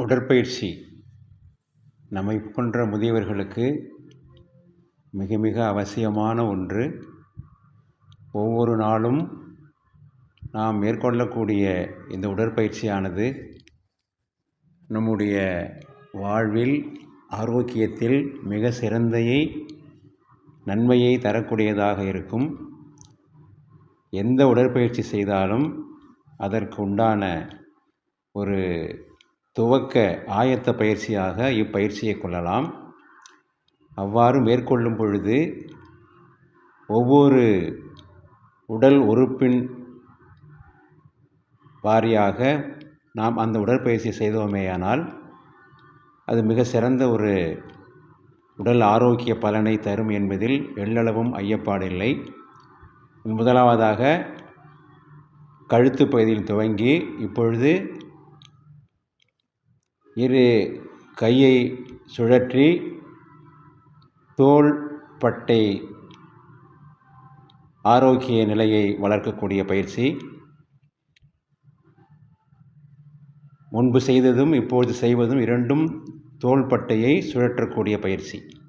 உடற்பயிற்சி. நம்மை போன்ற முதியவர்களுக்கு மிக மிக அவசியமான ஒன்று. ஒவ்வொரு நாளும் நாம் மேற்கொள்ளக்கூடிய இந்த உடற்பயிற்சியானது நம்முடைய வாழ்வில் ஆரோக்கியத்தில் மிக சிறந்தையை நன்மையை தரக்கூடியதாக இருக்கும். எந்த உடற்பயிற்சி செய்தாலும் அதற்கு உண்டான ஒரு துவக்க ஆயத்த பயிற்சியாக இப்பயிற்சியை கொள்ளலாம். அவ்வாறு மேற்கொள்ளும் பொழுது ஒவ்வொரு உடல் உறுப்பின் வாரியாக நாம் அந்த உடற்பயிற்சி செய்தோமேயானால் அது மிக சிறந்த ஒரு உடல் ஆரோக்கிய பலனை தரும் என்பதில் எள்ளளவும் ஐயப்பாடில்லை. முதலாவதாக கழுத்து பகுதியில் துவங்கி இப்பொழுது இரு கையை சுழற்றி தோள் பட்டை ஆரோக்கிய நிலையை வளர்க்கக்கூடிய பயிற்சி. முன்பு செய்ததும் இப்போது செய்வதும் இரண்டும் தோள்பட்டையை சுழற்றக்கூடிய பயிற்சி.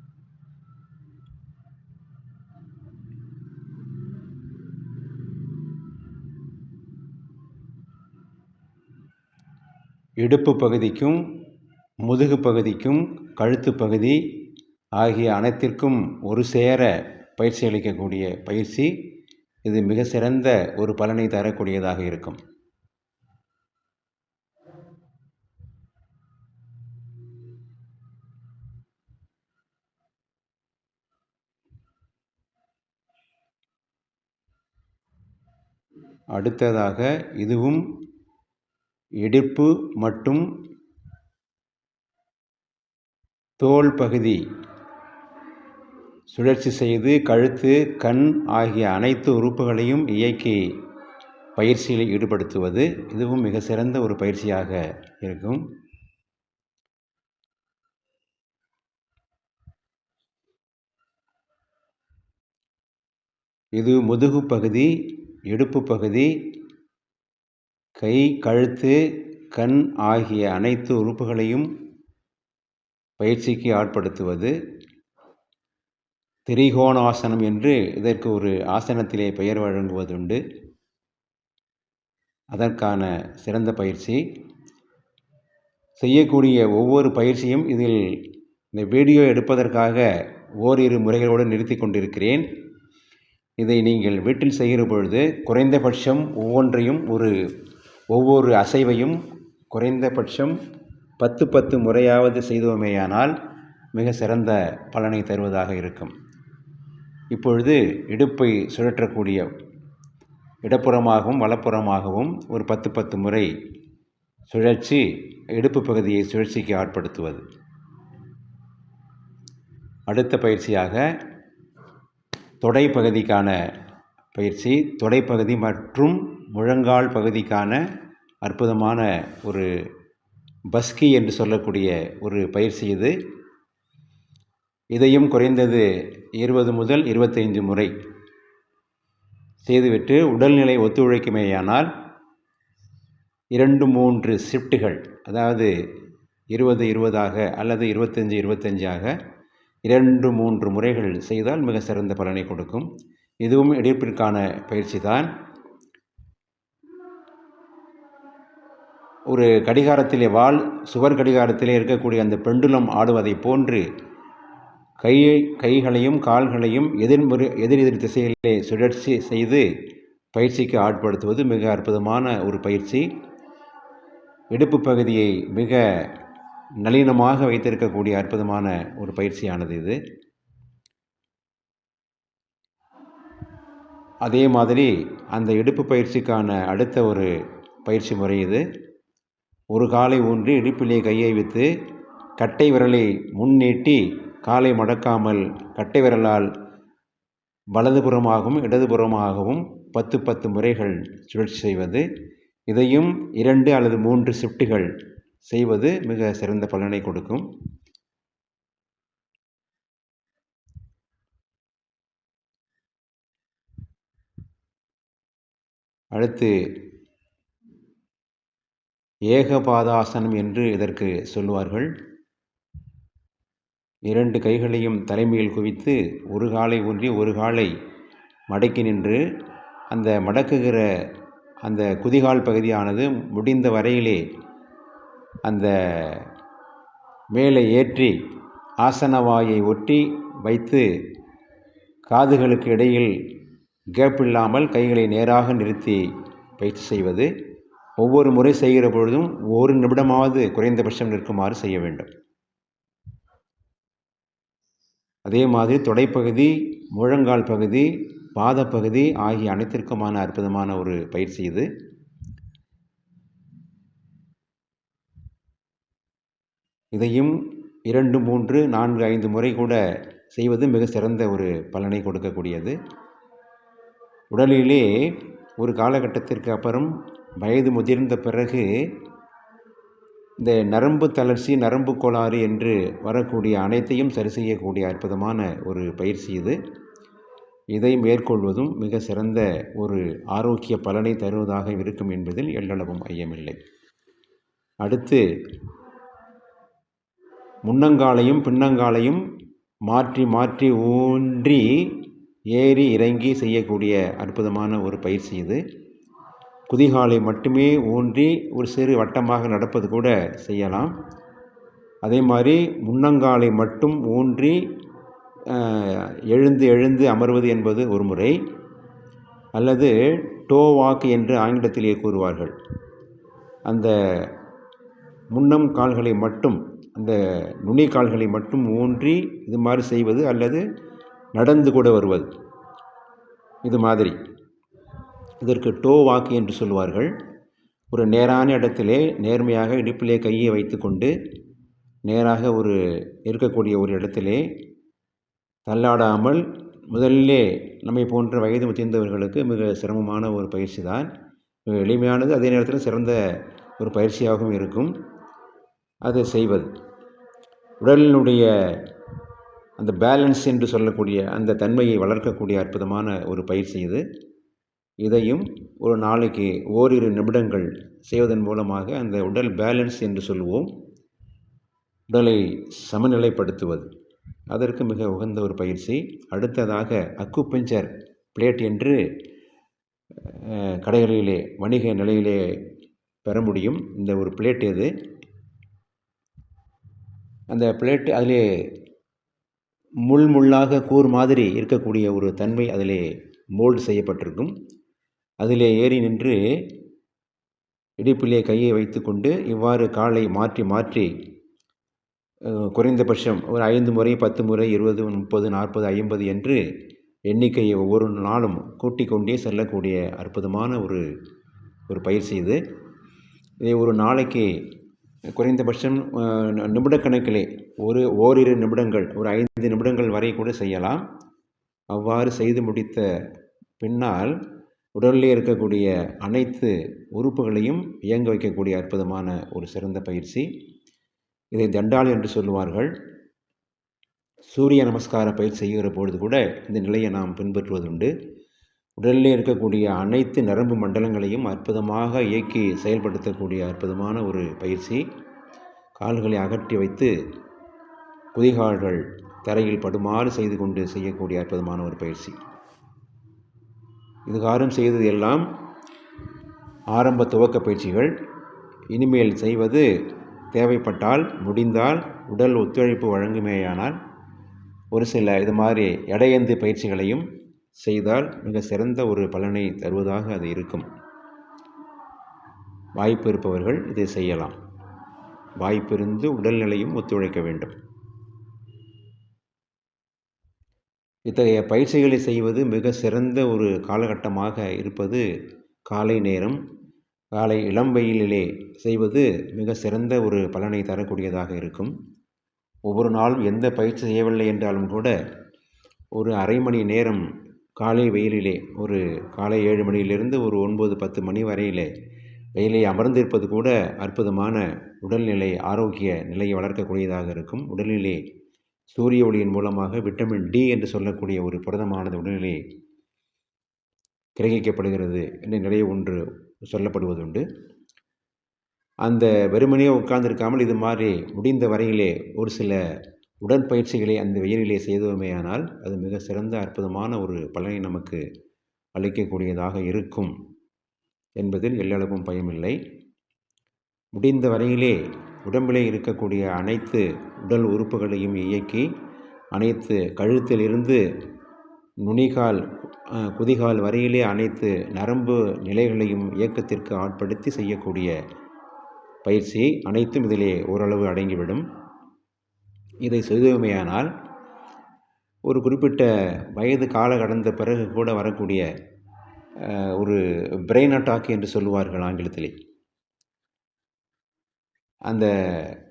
இடுப்பு பகுதிக்கும் முதுகு பகுதிக்கும் கழுத்து பகுதி ஆகிய அனைத்திற்கும் ஒரு சேர பயிற்சி அளிக்கக்கூடிய பயிற்சி. இது மிக சிறந்த ஒரு பலனை தரக்கூடியதாக இருக்கும். அடுத்ததாக இதுவும் இடுப்பு மற்றும் தோள் பகுதி சுழற்சி செய்து கழுத்து கண் ஆகிய அனைத்து உறுப்புகளையும் இயக்கி பயிற்சியில் ஈடுபடுத்துவது இதுவும் மிக சிறந்த ஒரு பயிற்சியாக இருக்கும். இது முதுகு பகுதி இடுப்பு பகுதி கை கழுத்து கண் ஆகிய அனைத்து உறுப்புகளையும் பயிற்சிக்கு ஆட்படுத்துவது திரிகோணாசனம் என்று இதற்கு ஒரு ஆசனத்திலே பெயர் வழங்குவதுண்டு. அதற்கான சிறந்த பயிற்சி. செய்யக்கூடிய ஒவ்வொரு பயிற்சியும் இதில் இந்த வீடியோ எடுப்பதற்காக ஓரிரு முறைகளோடு நிறுத்தி கொண்டிருக்கிறேன். இதை நீங்கள் வீட்டில் செய்கிற பொழுது குறைந்தபட்சம் ஒவ்வொன்றையும் ஒரு ஒவ்வொரு அசைவையும் குறைந்தபட்சம் பத்து பத்து முறையாவது செய்தோமேயானால் மிக சிறந்த பலனை தருவதாக இருக்கும். இப்பொழுது இடுப்பை சுழற்றக்கூடிய இடப்புறமாகவும் வலப்புறமாகவும் ஒரு பத்து பத்து முறை சுழற்சி இடுப்பு பகுதியை சுழற்சிக்கு ஆட்படுத்துவது. அடுத்த பயிற்சியாக தொடை பகுதிக்கான பயிற்சி. தொடைப்பகுதி மற்றும் முழங்கால் பகுதிக்கான அற்புதமான ஒரு பஸ்கி என்று சொல்லக்கூடிய ஒரு பயிற்சி இது. இதையும் குறைந்தது இருபது முதல் இருபத்தைந்து முறை செய்துவிட்டு உடல்நிலை ஒத்துழைக்குமேயானால் இரண்டு மூன்று ஷிஃப்ட்டுகள் அதாவது இருபது இருபதாக அல்லது இருபத்தஞ்சி இருபத்தஞ்சாக இரண்டு மூன்று முறைகள் செய்தால் மிக சிறந்த பலனை கொடுக்கும். இதுவும் இடுப்பிற்கான பயிற்சி தான். ஒரு கடிகாரத்திலே வால் சுவர் கடிகாரத்திலே இருக்கக்கூடிய அந்த பெண்டுலம் ஆடுவதை போன்று கையை கைகளையும் கால்களையும் எதிர்முறை எதிர் எதிர் திசைகளிலே சுழற்சி செய்து பயிற்சிக்கு ஆட்படுத்துவது மிக அற்புதமான ஒரு பயிற்சி. இடுப்பு பகுதியை மிக நளினமாக வைத்திருக்கக்கூடிய அற்புதமான ஒரு பயிற்சியானது இது. அதே மாதிரி அந்த இடுப்பு பயிற்சிக்கான அடுத்த ஒரு பயிற்சி முறை இது. ஒரு காலை ஊன்றி இடுப்பிலே கையை வைத்து கட்டை விரலை முன்னீட்டி காலை மடக்காமல் கட்டை விரலால் வலதுபுறமாகவும் இடதுபுறமாகவும் பத்து பத்து முறைகள் சுழற்சி செய்வது. இதையும் இரண்டு அல்லது மூன்று ஷிஃப்ட்டுகள் செய்வது மிக சிறந்த பலனை கொடுக்கும். அடுத்து ஏகபாதாசனம் என்று இதற்கு சொல்லுவார்கள். இரண்டு கைகளையும் தலைமையில் குவித்து ஒரு காலை ஊன்றி ஒரு காலை மடக்கி நின்று அந்த மடக்குகிற அந்த குதிகால் பகுதியானது முடிந்த வரையிலே அந்த மேலே ஏற்றி ஆசனவாயை ஒட்டி வைத்து காதுகளுக்கு இடையில் கேப் இல்லாமல் கைகளை நேராக நிறுத்தி பயிற்சி செய்வது ஒவ்வொரு முறை செய்கிற பொழுதும் ஒரு நிமிடமாவது குறைந்தபட்சம் நிற்குமாறு செய்ய வேண்டும். அதே மாதிரி தொடைப்பகுதி முழங்கால் பகுதி பாதப்பகுதி ஆகிய அனைத்திற்குமான அற்புதமான ஒரு பயிற்சி இது. இதையும் இரண்டு மூன்று நான்கு ஐந்து முறை கூட செய்வது மிக சிறந்த ஒரு பலனை கொடுக்கக்கூடியது. உடலிலே ஒரு காலகட்டத்திற்கு அப்புறம் வயது முதிர்ந்த பிறகு இந்த நரம்பு தளர்ச்சி நரம்பு கோளாறு என்று வரக்கூடிய அனைத்தையும் சரி செய்யக்கூடிய அற்புதமான ஒரு பயிற்சி இது. இதை மேற்கொள்வதும் மிக சிறந்த ஒரு ஆரோக்கிய பலனை தருவதாக இருக்கும் என்பதில் எல்லளவும் ஐயமில்லை. அடுத்து முன்னங்காலையும் பின்னங்காலையும் மாற்றி மாற்றி ஊன்றி ஏறி இறங்கி செய்யக்கூடிய அற்புதமான ஒரு பயிற்சி இது. குதிகாலை மட்டுமே ஊன்றி ஒரு சிறு வட்டமாக நடப்பது கூட செய்யலாம். அதே மாதிரி முன்னங்காலை மட்டும் ஊன்றி எழுந்து எழுந்து அமர்வது என்பது ஒரு முறை. அல்லது டோ வாக் என்று ஆங்கிலத்திலே கூறுவார்கள். அந்த முன்னம் கால்களை மட்டும் அந்த நுனி கால்களை மட்டும் ஊன்றி இது மாதிரி செய்வது அல்லது நடந்து கூட வருவது. இது மாதிரி. இதற்கு டோ வாக்கு என்று சொல்வார்கள் ஒரு நேரான இடத்திலே நேர்மையாக இடுப்பிலே கையை வைத்துக்கொண்டு நேராக ஒரு இருக்கக்கூடிய ஒரு இடத்திலே தள்ளாடாமல் முதலிலே நம்மை போன்ற வயது முதிர்ந்தவர்களுக்கு மிக சிரமமான ஒரு பயிற்சி தான் மிக எளிமையானது அதே நேரத்தில் சிறந்த ஒரு பயிற்சியாகவும் இருக்கும். அதை செய்வது. உடலினுடைய அந்த பேலன்ஸ் என்று சொல்லக்கூடிய அந்த தன்மையை வளர்க்கக்கூடிய அற்புதமான ஒரு பயிற்சி இது. இதையும் ஒரு நாளைக்கு ஓரிரு நிமிடங்கள் செய்வதன் மூலமாக அந்த உடல் பேலன்ஸ் என்று சொல்லுவோம் உடலை சமநிலைப்படுத்துவது. அதற்கு மிக உகந்த ஒரு பயிற்சி. அடுத்ததாக அக்குப்பஞ்சர் பிளேட் என்று கடைகளிலே வணிக நிலையிலே பெற முடியும். இந்த ஒரு பிளேட் இது அந்த பிளேட் அதிலே முள் முள்ளாக கூர் மாதிரி இருக்கக்கூடிய ஒரு தன்மை அதிலே மோல்டு செய்யப்பட்டிருக்கும். அதிலே ஏறி நின்று இடுப்பிலே கையை வைத்துக்கொண்டு இவ்வாறு காலை மாற்றி மாற்றி குறைந்தபட்சம் ஒரு ஐந்து முறை பத்து முறை இருபது முப்பது நாற்பது ஐம்பது என்று எண்ணிக்கையை ஒவ்வொரு நாளும் கூட்டிக் கொண்டே செல்லக்கூடிய அற்புதமான ஒரு ஒரு பயிற்சி இது. இதை ஒரு நாளைக்கு குறைந்தபட்சம் நிமிடக்கணக்கிலே ஒரு ஓரிரு நிமிடங்கள் ஒரு ஐந்து நிமிடங்கள் வரை கூட செய்யலாம். அவ்வாறு செய்து முடித்த பின்னால் உடலில் இருக்கக்கூடிய அனைத்து உறுப்புகளையும் இயங்க வைக்கக்கூடிய அற்புதமான ஒரு சிறந்த பயிற்சி. இதை தண்டாளி என்று சொல்லுவார்கள். சூரிய நமஸ்கார பயிற்சி செய்கிற பொழுது கூட இந்த நிலையை நாம் பின்பற்றுவதுண்டு. உடலில் இருக்கக்கூடிய அனைத்து நரம்பு மண்டலங்களையும் அற்புதமாக இயக்கி செயல்படுத்தக்கூடிய அற்புதமான ஒரு பயிற்சி. கால்களை அகற்றி வைத்து குதிகால்கள் தரையில் படுமாறு செய்து கொண்டு செய்யக்கூடிய அற்புதமான ஒரு பயிற்சி. இதுகாரும் செய்தது எல்லாம் ஆரம்ப துவக்க பயிற்சிகள். இனிமேல் செய்வது தேவைப்பட்டால் முடிந்தால் உடல் ஒத்துழைப்பு வழங்குமேயானால் ஒரு சில இது மாதிரி எடையந்து பயிற்சிகளையும் செய்தால் மிக சிறந்த ஒரு பலனை தருவதாக அது இருக்கும். வாய்ப்பு இருப்பவர்கள் இதை செய்யலாம். வாய்ப்பிருந்து உடல்நிலையும் ஒத்துழைக்க வேண்டும். இத்தகைய பயிற்சிகளை செய்வது மிக சிறந்த ஒரு காலகட்டமாக இருப்பது காலை நேரம். காலை இளம் வெயிலிலே செய்வது மிக சிறந்த ஒரு பலனை தரக்கூடியதாக இருக்கும். ஒவ்வொரு நாளும் எந்த பயிற்சி செய்யவில்லை என்றாலும் கூட ஒரு அரை மணி நேரம் காலை வெயிலிலே ஒரு காலை ஏழு மணியிலிருந்து ஒரு ஒன்பது பத்து மணி வரையிலே வெயிலை அமர்ந்திருப்பது கூட அற்புதமான உடல்நிலை ஆரோக்கிய நிலையை வளர்க்கக்கூடியதாக இருக்கும். உடல்நிலை சூரிய ஒளியின் மூலமாக விட்டமின் டி என்று சொல்லக்கூடிய ஒரு புரதமானது உடல்நிலை கிரகிக்கப்படுகிறது என்ற நிலை ஒன்று சொல்லப்படுவதுண்டு. அந்த வெறுமனையே உட்கார்ந்திருக்காமல் இது மாதிரி முடிந்த வரையிலே ஒரு சில உடற்பயிற்சிகளை அந்த வெயிலிலே செய்தோமேயானால் அது மிக சிறந்த அற்புதமான ஒரு பலனை நமக்கு அளிக்கக்கூடியதாக இருக்கும் என்பதில் எல்லளவும் பயமில்லை. முடிந்த வரையிலே உடம்பிலே இருக்கக்கூடிய அனைத்து உடல் உறுப்புகளையும் இயக்கி அனைத்து கழுத்திலிருந்து நுனிகால் குதிகால் வரையிலே அனைத்து நரம்பு நிலைகளையும் இயக்கத்திற்கு ஆட்படுத்தி செய்யக்கூடிய பயிற்சி அனைத்தும் இதிலே ஓரளவு அடங்கிவிடும். இதை செய்தோமேயானால் ஒரு குறிப்பிட்ட வயது கால கடந்த பிறகு கூட வரக்கூடிய ஒரு பிரெயின் அட்டாக் என்று சொல்லுவார்கள் ஆங்கிலத்திலே. அந்த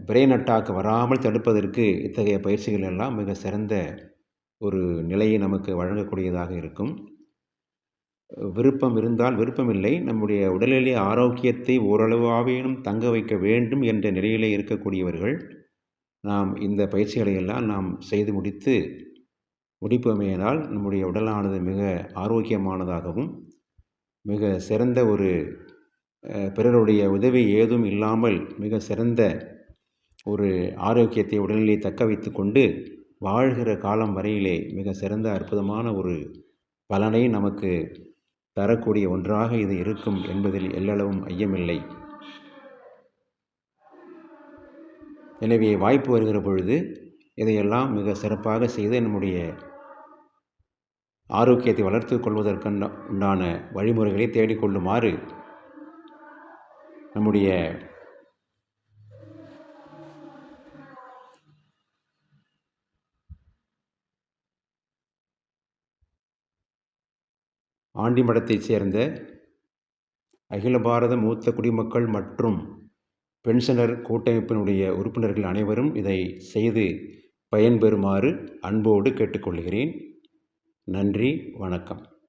பிரெயின் அட்டாக் வராமல் தடுப்பதற்கு இத்தகைய பயிற்சிகள் எல்லாம் மிக சிறந்த ஒரு நிலையை நமக்கு வழங்கக்கூடியதாக இருக்கும். விருப்பம் இருந்தால் விருப்பமில்லை. நம்முடைய உடல்நிலை ஆரோக்கியத்தை ஓரளவாவேனும் தங்க வைக்க வேண்டும் என்ற நிலையிலே இருக்கக்கூடியவர்கள் நாம் இந்த பயிற்சிகளை எல்லாம் நாம் செய்து முடித்து முடிப்போமேனால் நம்முடைய உடலானது மிக ஆரோக்கியமானதாகவும் மிக சிறந்த ஒரு பிறருடைய உதவி ஏதும் இல்லாமல் மிக சிறந்த ஒரு ஆரோக்கியத்தை உடல்நிலை தக்க வைத்து கொண்டு வாழ்கிற காலம் வரையிலே மிக சிறந்த அற்புதமான ஒரு பலனை நமக்கு தரக்கூடிய ஒன்றாக இது இருக்கும் என்பதில் எல்லளவும் ஐயமில்லை. எனவே வாய்ப்பு வருகிற பொழுது இதையெல்லாம் மிக சிறப்பாக செய்து நம்முடைய ஆரோக்கியத்தை வளர்த்து கொள்வதற்கு உண்டான வழிமுறைகளை தேடிக்கொள்ளுமாறு நம்முடைய ஆண்டிமடத்தைச் சேர்ந்த அகில பாரத மூத்த குடிமக்கள் மற்றும் பென்ஷனர் கூட்டமைப்பினுடைய உறுப்பினர்கள் அனைவரும் இதை செய்து பயன்பெறுமாறு அன்போடு கேட்டுக்கொள்கிறேன். நன்றி வணக்கம்.